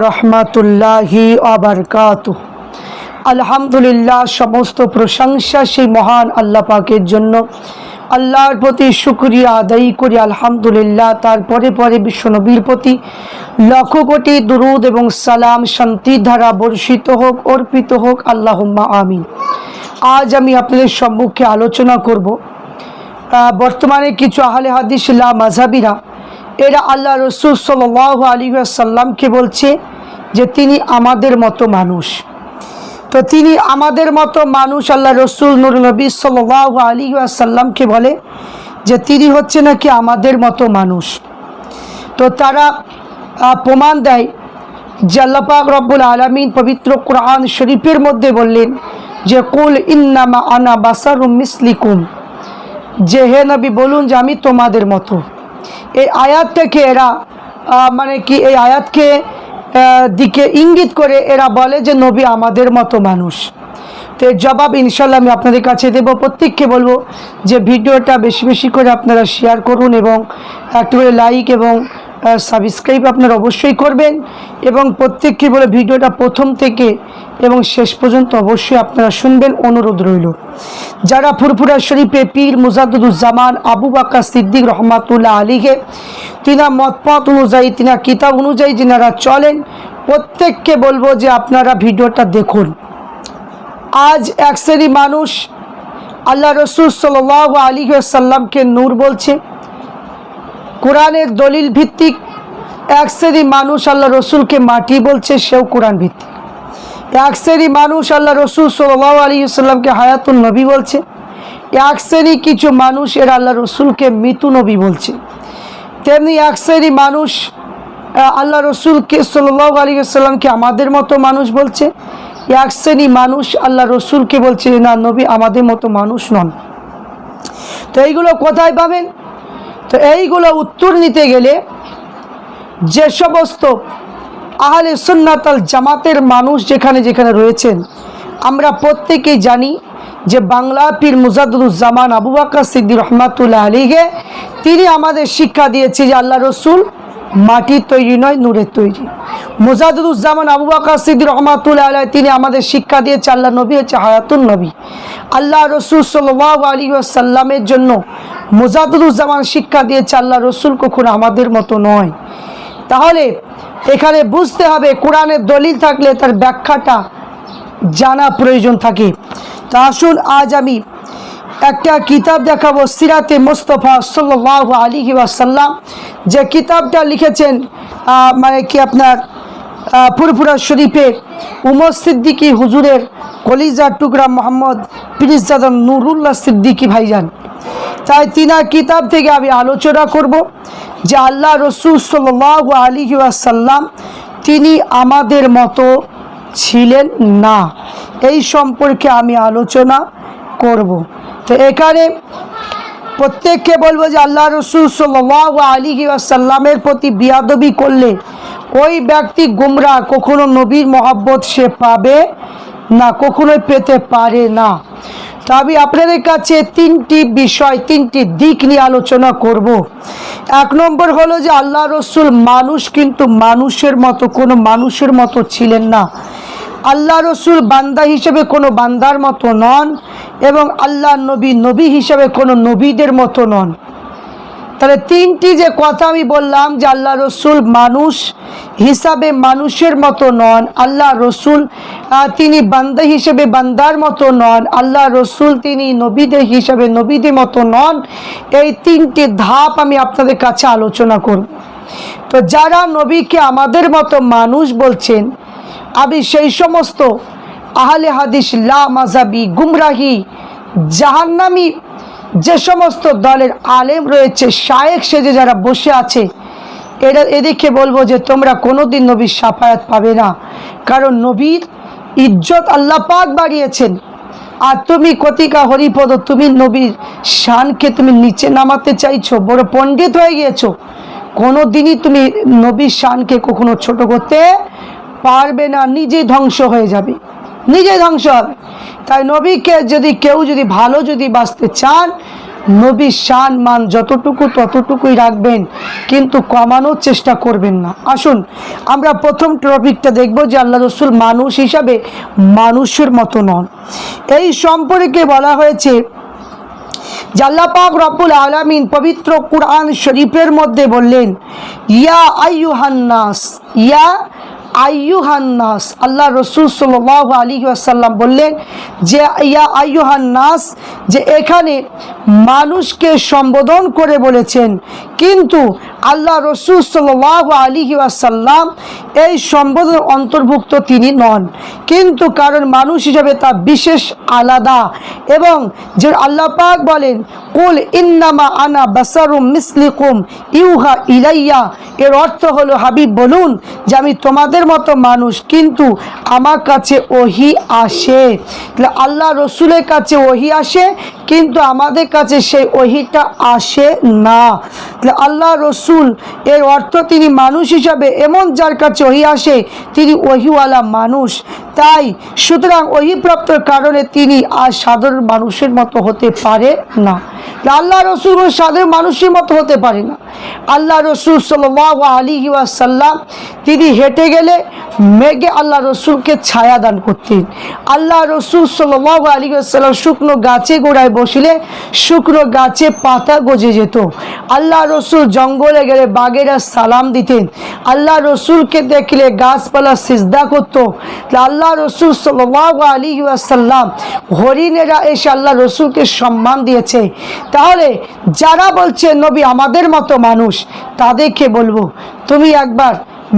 রহমাতুল্লাহি আলহামদুলিল্লাহ, সমস্ত প্রশংসা সেই মহান আল্লাহ পাকের জন্য। আল্লাহর প্রতি শুক্রিয়া আদায়ী করি, আলহামদুলিল্লাহ। তারপরে পরে বিশ্বনবীর প্রতি লক্ষ কোটি দুরুদ এবং সালাম শান্তির ধারা বর্ষিত হোক, অর্পিত হোক। আল্লাহ আমিন। আজ আমি আপনাদের সম্মুখে আলোচনা করব বর্তমানে কিছু আহলে হাদিস লা মাঝাবিরা এরা আল্লাহ রসুল সাল আলী সাল্লামকে বলছে যে তিনি আমাদের মতো মানুষ। তো তিনি আমাদের মতো মানুষ আল্লাহ রসুল নুর নবী সাল আলী সাল্লামকে বলে যে তিনি হচ্ছে নাকি আমাদের মতো মানুষ। তো তারা প্রমাণ দেয় যে আল্লাপাক রব্বুল আলমিন পবিত্র কোরআন শরীফের মধ্যে বললেন যে কুল ইন্নামা আনা বাসারুম মিসলিকুম। যে হে নবী, বলুন যে আমি তোমাদের মতো। এই আয়াত থেকে এরা মানে কি, এই আয়াতকে দিকে ইঙ্গিত করে এরা বলে যে, নবী আমাদের মতো মানুষ। তো এর জবাব ইনশাল্লাহ আমি আপনাদের কাছে দেব। প্রত্যেককে বলব যে, ভিডিওটা বেশি বেশি করে আপনারা শেয়ার করুন এবং একটু করে লাইক এবং সাবস্ক্রাইব আপনারা অবশ্যই করবেন এবং প্রত্যেককে বলে ভিডিওটা প্রথম থেকে এবং শেষ পর্যন্ত অবশ্যই আপনারা শুনবেন অনুরোধ রইল। যারা ফুরফুরা শরীফে পীর মুজাদুজ্জামান আবু বাক্কা সিদ্দিক রহমাতুল্লাহ আলীকে তিনা মতপথ অনুযায়ী, তিনা কিতাব অনুযায়ী যিনারা চলেন, প্রত্যেককে বলব যে আপনারা ভিডিওটা দেখুন। আজ এক শ্রেণি মানুষ আল্লাহ রসুল সাল আলী সাল্লামকে নূর বলছে। কোরআনের দলিল ভিত্তিক এক শ্রেণি মানুষ আল্লাহ রসুলকে মাটি বলছে, সেও কোরআন ভিত্তিক। এক শ্রেণি মানুষ আল্লাহ রসুল সাল্লাহ আলী সাল্লামকে হায়াতুল নবী বলছে। এক শ্রেণি কিছু মানুষ এরা আল্লাহ রসুলকে মৃত্যু নবী বলছে। তেমনি এক শ্রেণি মানুষ আল্লাহ রসুলকে সাল্লাহ আলী সাল্লামকে আমাদের মতো মানুষ বলছে। এক শ্রেণি মানুষ আল্লাহ রসুলকে বলছে, না নবী, আমাদের মতো মানুষ নন। তো এইগুলো কোথায় পাবেন? তো এইগুলো উত্তর নিতে গেলে যে সমস্ত আহলে সুন্নাতাল জামাতের মানুষ যেখানে যেখানে রয়েছেন, আমরা প্রত্যেকেই জানি যে বাংলা পীর মুজাদুজ্জামান আবু বাক্কা সিদ্দির রহমাতুল্লাহ আলীকে তিনি আমাদের শিক্ষা দিয়েছে যে আল্লাহ রসুল মাটির তৈরি নয়, নূরের তৈরি। মুজাদুজ্জামান আবু বাক্কা সিদ্দির রহমাতুল্লাহ আলাই তিনি আমাদের শিক্ষা দিয়েছে আল্লাহ নবী হচ্ছে হায়াতুল নবী। আল্লাহ রসুল সাল্লাহ আলী সাল্লামের জন্য মুজাদুজ্জামান শিক্ষা দিয়েছে আল্লাহ রসুল কখনো আমাদের মতো নয়। তাহলে এখানে বুঝতে হবে, কোরআনের দলিল থাকলে তার ব্যাখ্যাটা জানা প্রয়োজন থাকে। তা আসুন, আজ আমি একটা কিতাব দেখাবো, সিরাতে মোস্তফা সাল্লাহ আলী ওয়াসাল্লাম। যে কিতাবটা লিখেছেন মানে কি আপনার ফুরফুরা শরীফে উমর সিদ্দিকী হুজুরের কলিজার টুকরা মোহাম্মদ পিরিজাদা নুরুল্লাহ সিদ্দিকী ভাইজান। তাই তিনার কিতাব থেকে আমি আলোচনা করব যে আল্লাহ রসুল সাল্লাহ আলী সাল্লাম তিনি আমাদের মতো ছিলেন না। এই সম্পর্কে আমি আলোচনা করব। তো এখানে প্রত্যেককে বলব যে আল্লাহ রসুল সাল্লাহ আলী সাল্লামের প্রতি বিয়াদবি করলে ওই ব্যক্তি গুমরা কখনো নবীর মহব্বত সে পাবে না, কখনোই পেতে পারে না। তো আমি আপনাদের কাছে তিনটি বিষয়, তিনটি দিক নিয়ে আলোচনা করব। এক নম্বর হলো যে আল্লাহ রসুল মানুষ কিন্তু মানুষের মতো, কোনো মানুষের মতো ছিলেন না। আল্লাহ রসুল বান্দা হিসেবে কোনো বান্দার মতো নন এবং আল্লাহ নবী নবী হিসেবে কোনো নবীদের মতো নন। তাহলে তিনটি যে কথা আমি বললাম যে আল্লাহ রসুল মানুষ হিসাবে মানুষের মতো নন, আল্লাহ রসুল তিনি বান্দা হিসেবে বান্দার মতো নন, আল্লাহ রসুল তিনি নবীদের হিসাবে নবীদের মতো নন, এই তিনটি ধাপ আমি আপনাদের কাছে আলোচনা করব। তো যারা নবীকে আমাদের মতো মানুষ বলছেন, আমি সেই সমস্ত আহলে হাদিস লা মাজাবি গুমরাহি জাহান্নামি যে সমস্ত দলের আলেম রয়েছে শায়েক সেজে যারা বসে আছে, এরা এদিকে বলব যে তোমরা কোনো দিন নবীর সাফায়াত পাবে না। কারণ নবীর ইজ্জত আল্লাহ পাক বাড়িয়েছেন। আর তুমি কতিকা হরিপদ, তুমি নবীর শানকে তুমি নিচে নামাতে চাইছো, বড় পণ্ডিত হয়ে গিয়েছো কোনো দিনই তুমি নবীর শানকে কখনো ছোট করতে পারবে না নিজে ধ্বংস হয়ে যাবে। নিজে ধ্বংস হবে। তাই নবীকে যদি কেউ যদি ভালো যদি বাঁচতে চান, নবীর শান মান যতটুকু ততটুকুই রাখবেন, কিন্তু কমানোর চেষ্টা করবেন না। আসুন, আমরা প্রথম টপিকটা দেখব যে আল্লাহ রসুল মানুষ হিসাবে মানুষের মতো নন। এই সম্পর্কে বলা হয়েছে জাল্লাপাক রব্বুল আলামিন পবিত্র কুরআন শরীফের মধ্যে বললেন, ইয়া আইয়ুহান্নাস ইয়া আইয়ুহান্নাস, আল্লাহ রসুল সাল্লাহ আলী আসাল্লাম বললেন যে, ইয়া আইয়ুহান্নাস, যে এখানে মানুষকে সম্বোধন করে বলেছেন, কিন্তু আল্লাহ রসুল সাল্লাহ আলী আসাল্লাম এই সম্বোধন অন্তর্ভুক্ত তিনি নন। কিন্তু কারণ মানুষ হিসাবে তা বিশেষ আলাদা এবং যে আল্লাহ পাক বলেন, কুল ইন্নামা আনা বাসারুম মিসলিকুম ইউহা ইলাইয়া। এর অর্থ হলো, হাবিব, বলুন যে আমি তোমাদের মতো মানুষ কিন্তু আমার কাছে ওহি আসে। আল্লাহ রসুলের কাছে ওহি আসে, কিন্তু আমাদের কাছে সেই ওহিটা আসে না। আল্লাহ রসুল এর অর্থ তিনি মানুষ হিসাবে এমন যার কাছে ওহি আসে, তিনি ওহিওয়ালা মানুষ। তাই সুতরাং ওহিপ্রাপ্তর কারণে তিনি আর সাধারণ মানুষের মতো হতে পারে না। আল্লাহ রসুল সাধারণ মানুষের মতো হতে পারে না। আল্লাহ রসুল সাল আলী সাল্লাম তিনি হেঁটে গেলে মেঘে আল্লাহ রসুলকে ছায়া দান করতেন। আল্লাহ রসুল সাল আলী সাল্লাম শুকনো গাছে গোড়ায় বসলে শুকনো গাছে পাতা গজে যেত। আল্লাহ রসুল জঙ্গলে গেলে বাঘেরা সালাম দিতেন। আল্লাহ রসুলকে দেখলে গাছপালা সিজদা করত। আল্লাহ রসুল সাল্লাহ আলী আসাল্লাম হরিণেরা এসে আল্লাহ রসুলকে সম্মান দিয়েছে। তাহলে যারা বলছে, নবী আমাদের মতো মানুষ তাদেরকে বলব, তুমি একবার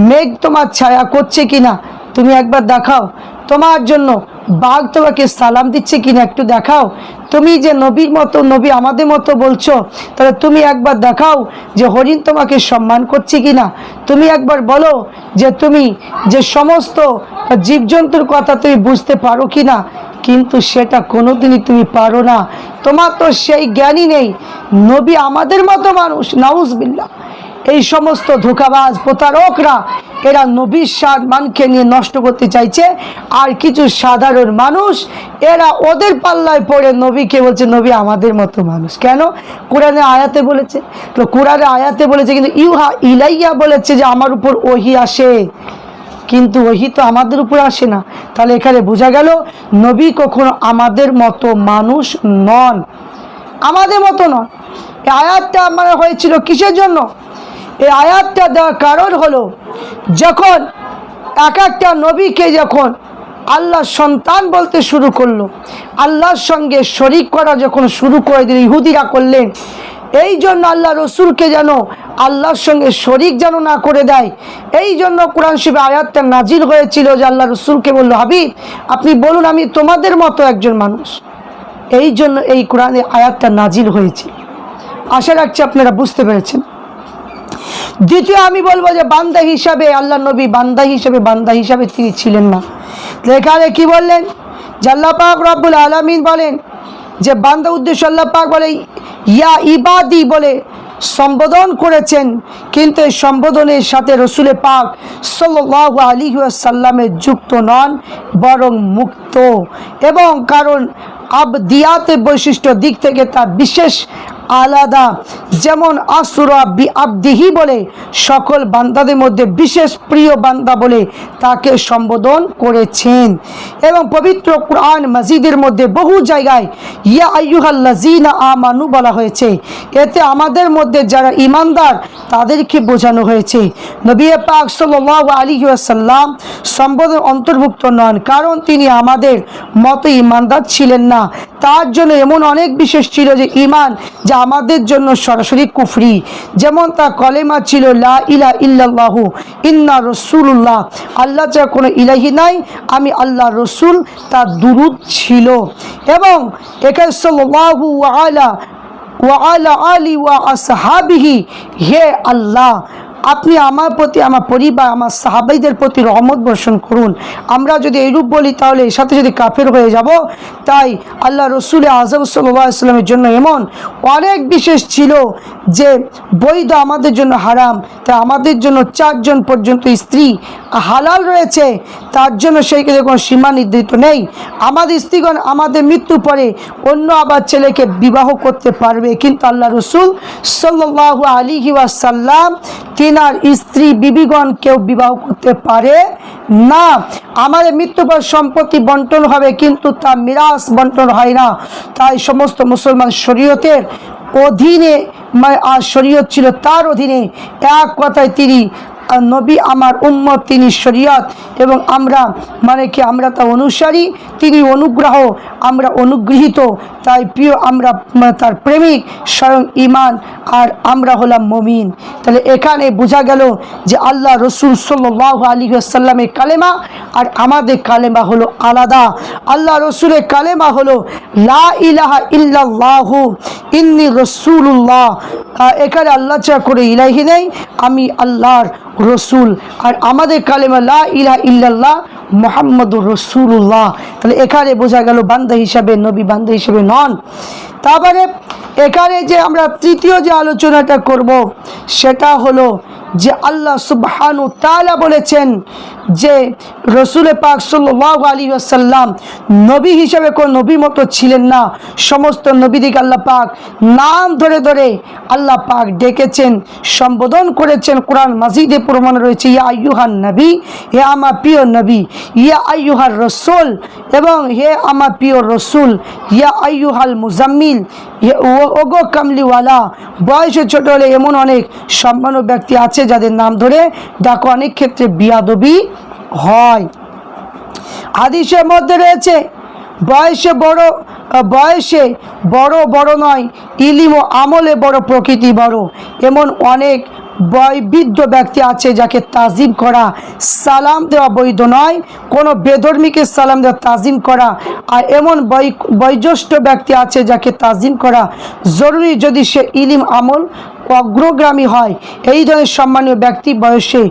মেঘ তোমার ছায়া করছে কিনা? তুমি একবার দেখাও। তোমার জন্য বাঘ তোমাকে সালাম দিচ্ছে কিনা একটু দেখাও। তুমি যে নবীর মতো, নবী আমাদের মতো বলছো, তাহলে তুমি একবার দেখাও যে হরিণ তোমাকে সম্মান করছে কিনা। তুমি একবার বলো যে তুমি যে সমস্ত জীবজন্তুর কথা তুমি বুঝতে পারো কিনা, কিন্তু সেটা কোনোদিনই তুমি পারো না। তোমার তো সেই জ্ঞানই নেই। নবী আমাদের মতো মানুষ নাউজবিল্লা এই সমস্ত ধোকাবাজ প্রতারকরা, এরা নবীর সাদ মানকে নিয়ে নষ্ট করতে চাইছে। আর কিছু সাধারণ মানুষ, এরা ওদের পাল্লায় পড়ে নবীকে বলছে, নবী আমাদের মতো মানুষ। কেন? কোরআনে আয়াতে বলেছে। তো কোরআনে আয়াতে বলেছে, কিন্তু ইউহা ইলাইয়া বলেছে যে আমার উপর ওহি আসে। কিন্তু ওহি তো আমাদের উপর আসে না। তাহলে এখানে বোঝা গেল, নবী কখনো আমাদের মতো মানুষ নন। আমাদের মতো নন। আয়াতটা আমার হয়েছিল কিসের জন্য? এই আয়াতটা দেওয়ার কারণ হলো, যখন এক একটা নবীকে যখন আল্লাহ সন্তান বলতে শুরু করল, আল্লাহর সঙ্গে শরিক করা যখন শুরু করে দিল, ইহুদিরা করলেন, এই জন্য আল্লাহ রসুলকে যেন আল্লাহর সঙ্গে শরিক যেন না করে দেয়। এই জন্য কোরআন শিবে আয়াতটা নাজির হয়েছিল যে আল্লাহ রসুলকে বলল, হাবিব, আপনি বলুন আমি তোমাদের মতো একজন মানুষ। এই জন্য এই কোরআনে আয়াতটা নাজির হয়েছে। আশা রাখছি আপনারা বুঝতে পেরেছেন। দ্বিতীয় আমি বলব যে বান্দা হিসাবে, আল্লাহ নবী বান্দা হিসাবে বান্দা হিসাবে তিনি ছিলেন না। এখানে কি বললেন? জাল্লা পাক রব্বুল আলমিন বলেন যে বান্দা উদ্দেশ্য আল্লাহ পাক বলে, ইয়া ইবাদি বলে সম্বোধন করেছেন। কিন্তু এই সম্বোধনের সাথে রসুলে পাক সাল্লাহ আলী সাল্লামের যুক্ত নন, বরং মুক্ত। এবং কারণ আবদিয়াতের বৈশিষ্ট্য দিক থেকে তা বিশেষ আলাদা। যেমন আসুরা বি আবদিহি বলে, সকল বান্দাদের মধ্যে বিশেষ প্রিয় বান্দা বলে তাকে সম্বোধন করেছেন। এবং পবিত্র কোরআন মসজিদের মধ্যে বহু জায়গায় ইয়া আইয়ুহাল্লাজিনা আমানু বলা হয়েছে। এতে আমাদের মধ্যে যারা ইমানদার তাদেরকে বোঝানো হয়েছে। নবী পাক সাল্লাহ আলী সাল্লাম সম্বোধন অন্তর্ভুক্ত নন, কারণ তিনি আমাদের মতো ইমানদার ছিলেন না। তার জন্য এমন অনেক বিশেষ ছিল যে ইমান যা আমাদের জন্য সরাসরি কুফরি। যেমন তা কলেমা ছিল, লা ইলা ইল্লাহু ইন্না রসুল্লাহ আল্লাহ যা কোনো ইলাহি নাই, আমি আল্লাহ রসুল তা দুরুদ ছিল। এবং আলা সাল্লাহু আলা আলি ওয়া আসহাবিহি, হে আল্লাহ আপনি আমার প্রতি, আমার পরিবার, আমার সাহাবাইদের প্রতি রহমত বর্ষণ করুন। আমরা যদি এইরূপ বলি, তাহলে এর সাথে যদি কাফের হয়ে যাব, তাই আল্লাহ রসুল আজম সাল্লামের জন্য এমন অনেক বিশেষ ছিল যে বৈধ আমাদের জন্য হারাম। তাই আমাদের জন্য চারজন পর্যন্ত স্ত্রী হালাল রয়েছে। তার জন্য সেই কোনো সীমা নির্ধারিত নেই। আমাদের স্ত্রীগণ আমাদের মৃত্যু পরে অন্য আবার ছেলেকে বিবাহ করতে পারবে। কিন্তু আল্লাহ রসুল সাল্লাহ আলী ওয়াসাল্লাম তিনার স্ত্রী বিবিগণ কেউ বিবাহ করতে পারে না। আমাদের মৃত্যু পর সম্পত্তি বন্টন হবে, কিন্তু তা মিরাস বন্টন হয় না। তাই সমস্ত মুসলমান শরীয়তের অধীনে মানে আর শরীয়ত ছিল তার অধীনে, এক কথায় তিনি নবী আমার উম্মত, তিনি শরীয়ত এবং আমরা মানে কি আমরা তা অনুসারী, তিনি অনুগ্রহ, আমরা অনুগৃহীত। তাই প্রিয়, আমরা তার প্রেমিক, স্বয়ং ইমান আর আমরা হলাম মমিন। তাহলে এখানে বোঝা গেল যে আল্লাহ রসুল সাল্লাহ আলী সাল্লামের কালেমা আর আমাদের কালেমা হলো আলাদা। আল্লাহ রসুলের কালেমা হলো, লা ইলাহা ইল্লাল্লাহু, ইন্নি রসুল্লাহ এখানে আল্লাহ চা করে ইলাহি নেই। আমি আল্লাহর রসুল আর আমাদের কালেমা লা ইলা ইল্লাল্লাহ মোহাম্মদুর রসুল্লাহ তাহলে এখানে বোঝা গেল বান্দা হিসাবে, নবী বান্দা হিসাবে নন। তারপরে এখানে যে আমরা তৃতীয় যে আলোচনাটা করব, সেটা হলো যে আল্লাহ সুবহানু তাআলা বলেছেন যে রসুল পাক সাল্লাহ আলী আসাল্লাম নবী হিসেবে কোন নবী মতো ছিলেন না। সমস্ত নবীদিকে আল্লাহ পাক নাম ধরে ধরে আল্লাহ পাক ডেকেছেন, সম্বোধন করেছেন। কোরআন মাজিদে প্রমাণ রয়েছে, ইয়া আইয়ুহান নবী, হে আমার প্রিয় নবী, ইয়া আইয়ুহার রসুল এবং হে আমার প্রিয় রসুল, ইয়া আইয়ুহাল মুজাম্মিল। ইয়ে ওগো কামলিওয়ালা, বয়সে ছোট হলে এমন অনেক সম্মান ব্যক্তি আছে যাদের নাম ধরে ডাকো, অনেক ক্ষেত্রে বিয়াদবি হয়। হাদিসের মধ্যে রয়েছে, বয়সে বড় বয়সে বড় বড় নয়, ইলিম ও আমলে বড় প্রকৃতি বড়। এমন অনেক বয়বৃদ্ধ ব্যক্তি আছে যাকে তাজিম করা সালাম দেওয়া বৈধ নয়। কোনো বেধর্মীকে সালাম দেওয়া তাজিম করা। আর এমন বয় বয়োজ্যেষ্ঠ ব্যক্তি আছে যাকে তাজিম করা জরুরি যদি সে ইলিম আমল অগ্রগামী হয়। এই ধরনের সম্মানীয় ব্যক্তি বয়সে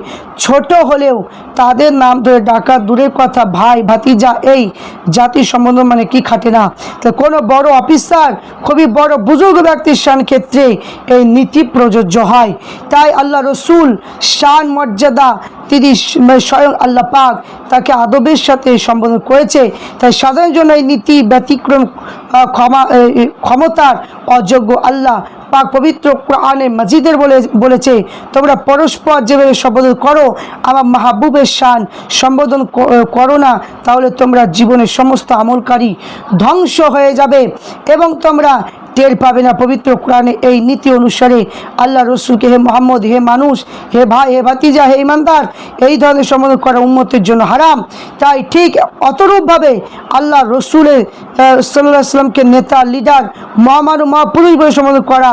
ছোট হলেও তাদের নাম ধরে ডাকা দূরের কথা ভাই, ভাতিজা, এই জাতি সম্বন্ধ মানে কি খাটে না। তো কোনো বড় অফিসার, খুবই বড় বুজুর্গ ব্যক্তির শান ক্ষেত্রে এই নীতি প্রযোজ্য হয়। তাই আল্লাহ রসুল শান, মর্যাদা, তিনি মানে স্বয়ং আল্লাহ পাক তাকে আদবের সাথে সম্বোধন করেছে। তাই সাধারণ জন্য এই নীতি ব্যতিক্রম ক্ষমা ক্ষমতার অযোগ্য আল্লাহ পাক পবিত্র কোরআনে মজিদের বলে, বলেছে, তোমরা পরস্পর যেভাবে সম্বোধন করো, আমার মাহবুবের শান সম্বোধন করো না, তাহলে তোমরা জীবনের সমস্ত আমলকারী ধ্বংস হয়ে যাবে এবং তোমরা টের পাবে না। পবিত্র কোরআনে এই নীতি অনুসারে আল্লাহ রসুলকে হে মোহাম্মদ, হে মানুষ, হে ভাই, হে ভাতিজা, হে ইমানদার, এই ধরনের সম্বোধন করা উম্মতের জন্য হারাম। তাই ঠিক অতরূপভাবে আল্লাহ রসুলের সাল্লাহ আসলামকে নেতা, লিডার, মহামানব, মহাপুরুষ বলে সম্বোধন করা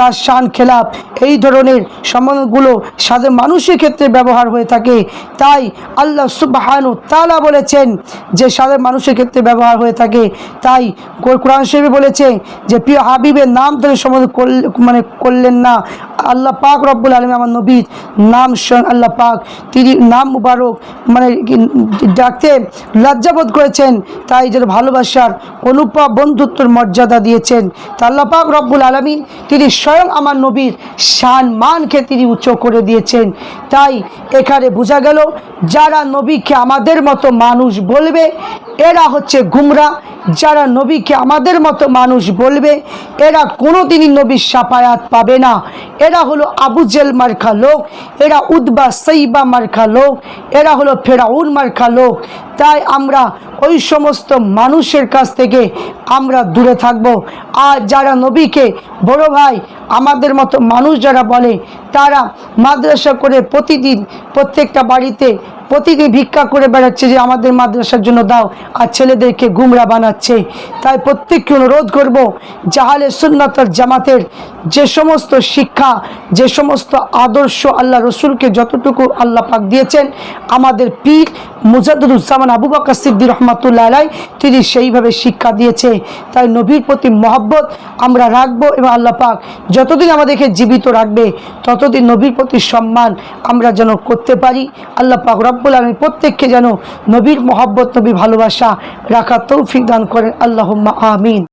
তার শান, খেলাপ এই ধরনের সম্বোধনগুলো সাধারণ মানুষের ক্ষেত্রে ব্যবহার হয়ে থাকে। তাই আল্লাহ সুবাহানু তালা বলেছেন যে সাধারণ মানুষের ক্ষেত্রে ব্যবহার হয়ে থাকে। তাই কোরআন শরীফে বলেছে যে, প্রিয় হাবিবের নাম ধরে সম্বোধন মানে করলেন না। আল্লাহ পাক রব্বুল আলম আমার নবীর নাম আল্লাহ পাক তিনি নাম মুবারক মানে ডাকতে লজ্জাবোধ করেছেন। তাই যে ভালোবাসার অনুপা বন্ধুত্বর মর্যাদা দিয়েছেন। তা আল্লাহ পাক রব্বুল আলমী তিনি স্বয়ং আমার নবীর শান মানকে তিনি উচ্চ করে দিয়েছেন। তাই এখানে বোঝা গেল, যারা নবীকে আমাদের মতো মানুষ বলবে, এরা হচ্ছে গুমরা। যারা নবীকে আমাদের মতো মানুষ বলবে, এরা কোনোদিনই নবীর সাফায়াত পাবে না। এরা হলো আবু জেল মার্খা লোক, এরা উদ্বা সৈবা মার্খা লোক, এরা হলো ফেরাউন মার্খা লোক। তাই আমরা ওই সমস্ত মানুষের কাছ থেকে আমরা দূরে থাকব। আর যারা নবীকে বড় ভাই, আমাদের মতো মানুষ যারা বলে, তারা মাদ্রাসা করে প্রতিদিন প্রত্যেকটা বাড়িতে প্রতিদিন ভিক্ষা করে বেড়াচ্ছে যে আমাদের মাদ্রাসার জন্য দাও, আর ছেলেদেরকে গুমরা বানাচ্ছে। তাই প্রত্যেককে অনুরোধ করব, জাহালে সুন্নতর জামাতের যে সমস্ত শিক্ষা, যে সমস্ত আদর্শ আল্লাহ রসুলকে যতটুকু আল্লাহ পাক দিয়েছেন, আমাদের পীর মুজাদুজ্জামান আবু বাক্কা সিদ্দি রহমাতুল্লাহ আলাই তিনি সেইভাবে শিক্ষা দিয়েছে। তাই নবীর প্রতি মহব্বত আমরা রাখব এবং আল্লাহ পাক যতদিন আমাদেরকে জীবিত রাখবে, ততদিন নবীর প্রতি সম্মান আমরা যেন করতে পারি। আল্লাহ পাক রব্বুল আলমী প্রত্যেককে যেন নবীর মহব্বত নবীর ভালোবাসা রাখার তৌফিক দান করেন। আল্লাহ আমিন।